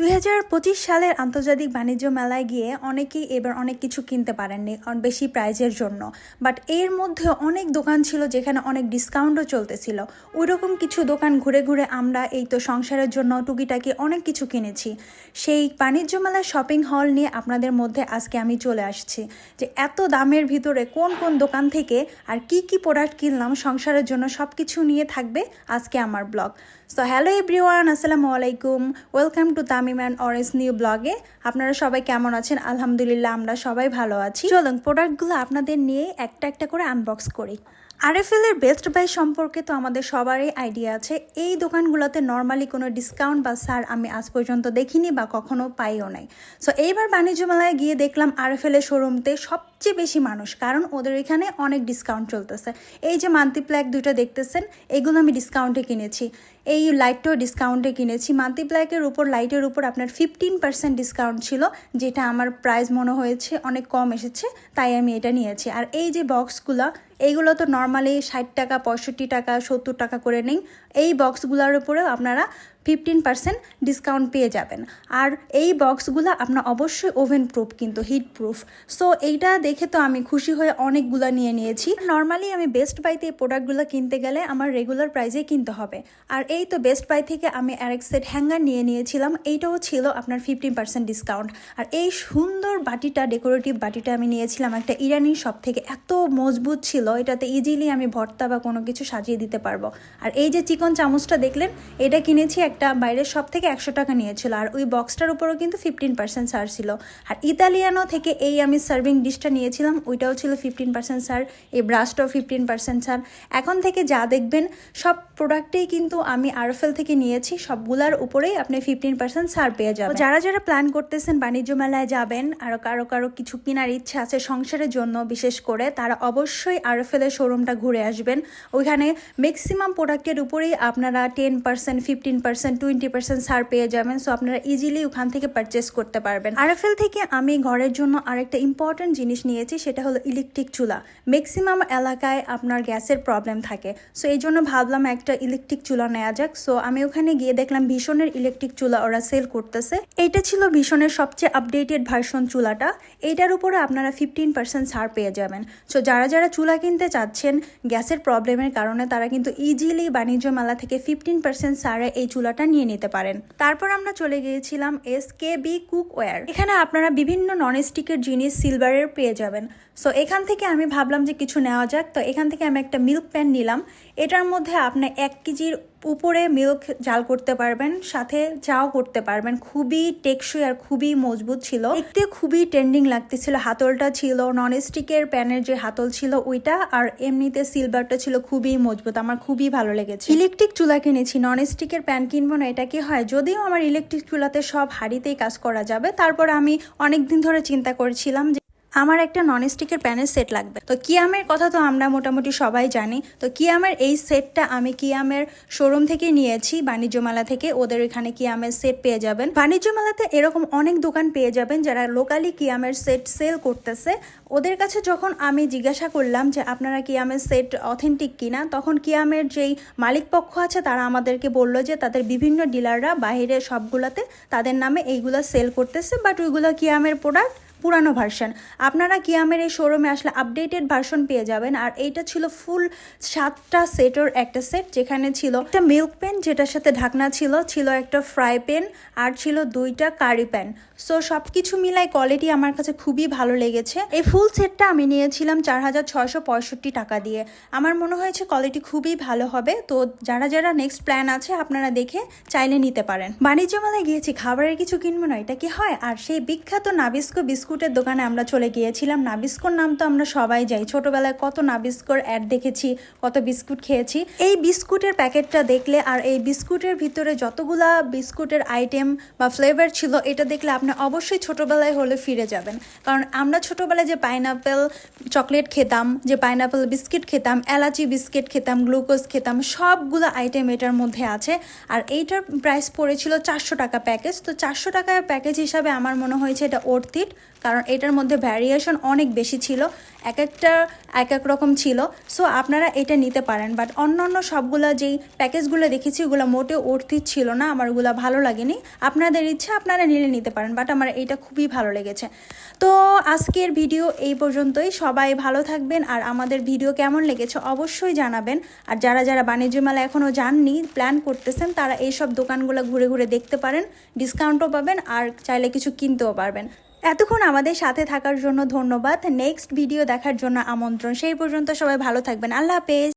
দুই হাজার পঁচিশ সালের আন্তর্জাতিক বাণিজ্য মেলায় গিয়ে অনেকেই এবার অনেক কিছু কিনতে পারেননি বেশি প্রাইজের জন্য। বাট এর মধ্যে অনেক দোকান ছিল যেখানে অনেক ডিসকাউন্টও চলতেছিল। ওই রকম কিছু দোকান ঘুরে ঘুরে আমরা এই তো সংসারের জন্য টুকিটাকি অনেক কিছু কিনেছি। সেই বাণিজ্য মেলার শপিং হল নিয়ে আপনাদের মধ্যে আজকে আমি চলে আসছি যে এত দামের ভিতরে কোন কোন দোকান থেকে আর কি কি প্রোডাক্ট কিনলাম, সংসারের জন্য সব কিছু নিয়ে থাকবে আজকে আমার ব্লগ। সো হ্যালো এভরিওয়ান আসসালামু আলাইকুম welcome to Tamim and orange new ব্লগে আপনারা সবাই কেমন আছেন? আলহামদুলিল্লাহ, আমরা সবাই ভালো আছি। চলুন প্রোডাক্টগুলো আপনাদের নিয়ে একটা একটা করে আনবক্স করি। আরএফএল এর বেস্ট বাই সম্পর্কে তো আমাদের সবারই আইডিয়া আছে। এই দোকানগুলোতে নর্মালি কোনো ডিসকাউন্ট বা ছাড় আমি আজ পর্যন্ত দেখিনি বা কখনো পাইও নাই। সো এইবার বাণিজ্য মেলায় গিয়ে দেখলাম আরএফএল এর শোরুমতে সবচেয়ে বেশি মানুষ, কারণ ওদের এখানে অনেক ডিসকাউন্ট চলতেছে। এই যে মান্থলি প্ল্যাক দুইটা দেখতেছেন, এগুলো আমি ডিসকাউন্টে কিনেছি। এই লাইটটাও ডিসকাউন্টে কিনেছি। মান্থলি প্ল্যাকের উপর লাইটের উপর আপনার ফিফটিন পার্সেন্ট ডিসকাউন্ট ছিল, যেটা আমার প্রাইস মনে হয়েছে অনেক কম এসেছে, তাই আমি এটা নিয়েছি। আর এই যে বক্সগুলো এইগুলো তো নর্মালি ষাট টাকা, পঁয়ষট্টি টাকা, সত্তর টাকা করে নেই এই বক্সগুলোর উপরেও আপনারা ফিফটিন পার্সেন্ট ডিসকাউন্ট পেয়ে যাবেন। আর এই বক্সগুলো আপনার অবশ্যই ওভেন প্রুফ কিন্তু হিট প্রুফ সো এইটা দেখে তো আমি খুশি হয়ে অনেকগুলো নিয়ে নিয়েছি। নর্মালি আমি বেস্ট বাইতে এই প্রোডাক্টগুলো কিনতে গেলে আমার রেগুলার প্রাইসেই কিনতে হবে। আর এই তো বেস্ট বাই থেকে আমি আরেক সেট হ্যাঙ্গার নিয়ে নিয়েছিলাম। এইটাও ছিল আপনার ফিফটিন পার্সেন্ট ডিসকাউন্ট আর এই সুন্দর বাটিটা ডেকোরেটিভ বাটিটা আমি নিয়েছিলাম একটা ইরানি শপ থেকে। এত মজবুত ছিল, এটাতে ইজিলি আমি ভর্তা বা কোনো কিছু সাজিয়ে দিতে পারব। আর এই যে চিকন চামচটা দেখলেন, এটা কিনেছি একটা বাইরের শপ থেকে একশো টাকা নিয়েছিল, আর ওই বক্সটার উপরও কিন্তু ফিফটিন পার্সেন্ট সার ছিল। আর ইতালিয়ানো থেকে এই আমি সার্ভিং ডিশটা নিয়েছিলাম, ওইটাও ছিল ফিফটিন পার্সেন্ট ছাড়, এই ব্রাশটাও ফিফটিন পার্সেন্ট ছাড়। এখন থেকে যা দেখবেন, সব প্রোডাক্টেই কিন্তু আমি আরএফএল থেকে নিয়েছি, সবগুলার উপরেই আপনি ফিফটিন পার্সেন্ট ছাড় পেয়ে যাবেন। যারা যারা প্ল্যান করতেছেন বাণিজ্য মেলায় যাবেন আরও কারও কারও কিছু কেনার ইচ্ছা আছে সংসারের জন্য বিশেষ করে, তারা অবশ্যই আরএফএল এর শোরুমটা ঘুরে আসবেন। ওইখানে ম্যাক্সিমাম প্রোডাক্টের উপরেই আপনারা ten percent fifteen percent twenty percent ছাড় পেয়ে যাবেন। সো আপনারা ইজিলি ওখান থেকে পারচেস করতে পারবেন। আরএফএল থেকে আমি ঘরের জন্য আরেকটা ইম্পর্টেন্ট জিনিস নিয়েছি, সেটা হলো ইলেকট্রিক চুলা। ম্যাক্সিমাম এলাকায় আপনার গ্যাসের প্রবলেম থাকে। সো এই জন্য ভাবলাম একটা ইলেকট্রিক চুলা নেওয়া যাক। সো আমি ওখানে গিয়ে দেখলাম ভীষণের ইলেকট্রিক চুলা ওরা সেল করতেছে। এটা ছিল ভীষণের সবচেয়ে আপডেটেড ভার্সন চুলাটা। এইটার উপরে আপনারা ফিফটিন পার্সেন্ট ছাড় পেয়ে যাবেন। সো যারা যারা চুলা কিনতে চাচ্ছেন, গ্যাসের প্রবলেমের কারণে তারা কিন্তু ইজিলি বাণিজ্য মেলা থেকে ফিফটিন পার্সেন্ট ছাড়ে এই চুলাটা নিয়ে নিতে পারেন। তারপর আমরা চলে গিয়েছিলাম এস কে বি কুকওয়্যার এখানে আপনারা বিভিন্ন নন স্টিকের জিনিস সিলভারের পেয়ে যাবেন। সো এখান থেকে আমি ভাবলাম যে কিছু নেওয়া যাক। তো, এখান থেকে আমি একটা মিল্ক প্যান নিলাম। এটার মধ্যে আপনি এক কেজির উপরে মিল্ক জাল করতে পারবেন, সাথে চাও করতে পারবেন। খুবই টেকসই আর খুবই মজবুত ছিল। দেখতে খুবই ট্রেন্ডিং লাগতেছিল। হাতলটা ছিল নন স্টিকের প্যানের যে হাতল ছিল ওইটা, আর এমনিতে সিলভারটা ছিল খুবই মজবুত। আমার খুবই ভালো লেগেছে। ইলেকট্রিক চুলা কিনেছি নন স্টিকের প্যান কিনবো না, এটা কি হয়? যদিও আমার ইলেকট্রিক চুলাতে সব হাড়িতেই কাজ করা যাবে, তারপর আমি অনেক দিন ধরে চিন্তা করেছিলাম যে আমার একটা ননস্টিকের প্যানের সেট লাগবে। তো কিয়ামের কথা তো আমরা মোটামুটি সবাই জানি। তো কিয়ামের এই সেটটা আমি কিয়ামের শোরুম থেকে নিয়েছি বাণিজ্য মেলা থেকে। ওদের এখানে কিয়ামের সেট পেয়ে যাবেন। বাণিজ্য মেলাতে এরকম অনেক দোকান পেয়ে যাবেন যারা লোকালি কিয়ামের সেট সেল করতেছে। ওদের কাছে যখন আমি জিজ্ঞাসা করলাম যে, আপনারা কিয়ামের সেট অথেন্টিক কিনা? তখন কিয়ামের যেই মালিক পক্ষ আছে, তারা আমাদেরকে বলল যে, তাদের বিভিন্ন ডিলাররা বাইরের সবগুলোতে তাদের নামে এইগুলো সেল করতেছে বাট ওইগুলো কিয়ামের প্রোডাক্ট পুরানো ভার্সন আপনারা কিয়ামের এই শোরুমে আসলে আপডেটেড ভার্সন পেয়ে যাবেন। আর এইটা ছিল ফুল সাতটা সেটের একটা সেট যেখানে ছিল একটা মিল্ক পেন যেটার সাথে ঢাকনা ছিল ছিল একটা ফ্রাই পেন আর ছিল দুইটা কারি প্যান সো সব কিছু মিলাই কোয়ালিটি আমার কাছে খুবই ভালো লেগেছে। এই ফুল সেটটা আমি নিয়েছিলাম চার হাজার ছয়শো পঁয়ষট্টি টাকা দিয়ে। আমার মনে হয়েছে কোয়ালিটি খুবই ভালো হবে। তো যারা যারা নেক্সট প্ল্যান আছে, আপনারা দেখে চাইলে নিতে পারেন। বাণিজ্য মেলায় গিয়েছি, খাবারের কিছু কিনবো না, এটা কি হয়? আর সেই বিখ্যাত নাবিস্কো বিস্কুটের দোকানে আমরা চলে গিয়েছিলাম। নাবিস্কোর নাম তো আমরা সবাই যাই ছোটবেলায় কত নাবিস্কোর অ্যাড দেখেছি, কত বিস্কুট খেয়েছি। এই বিস্কুটের প্যাকেটটা দেখলে আর এই বিস্কুটের ভিতরে যতগুলা বিস্কুটের আইটেম বা ফ্লেভার ছিল, এটা দেখলে আপনি অবশ্যই ছোটোবেলায় হলে ফিরে যাবেন। কারণ আমরা ছোটোবেলায় যে পাইনাপেল চকলেট খেতাম, যে পাইনাপেল বিস্কিট খেতাম, এলাচি বিস্কিট খেতাম গ্লুকোজ খেতাম, সবগুলো আইটেম এটার মধ্যে আছে। আর এইটার প্রাইস পড়েছিল চারশো টাকা প্যাকেজ তো চারশো টাকার প্যাকেজ হিসাবে আমার মনে হয়েছে এটা অর্থিট কারণ এটার মধ্যে ভ্যারিয়েশন অনেক বেশি ছিল। এক একটা, এক এক রকম ছিল। সো আপনারা এটা নিতে পারেন। বাট অন্য অন্য সবগুলো যেই প্যাকেজগুলো দেখেছি, ওগুলো মোটেও অর্থিত ছিল না। আমার ওগুলো ভালো লাগেনি। আপনাদের ইচ্ছা, আপনারা নিলে নিতে পারেন। বাট আমার এইটা খুবই ভালো লেগেছে। তো আজকের ভিডিও এই পর্যন্তই। সবাই ভালো থাকবেন আর আমাদের ভিডিও কেমন লেগেছে অবশ্যই জানাবেন। আর যারা যারা বাণিজ্য মেলা এখনও যাননি প্ল্যান করতেছেন, তারা এইসব দোকানগুলো ঘুরে ঘুরে দেখতে পারেন। ডিসকাউন্টও পাবেন আর চাইলে কিছু কিনতেও পারবেন। এতক্ষণ আমাদের সাথে থাকার জন্য ধন্যবাদ। নেক্সট ভিডিও দেখার জন্য আমন্ত্রণ। সেই পর্যন্ত সবাই ভালো থাকবেন। আল্লাহ হাফেজ।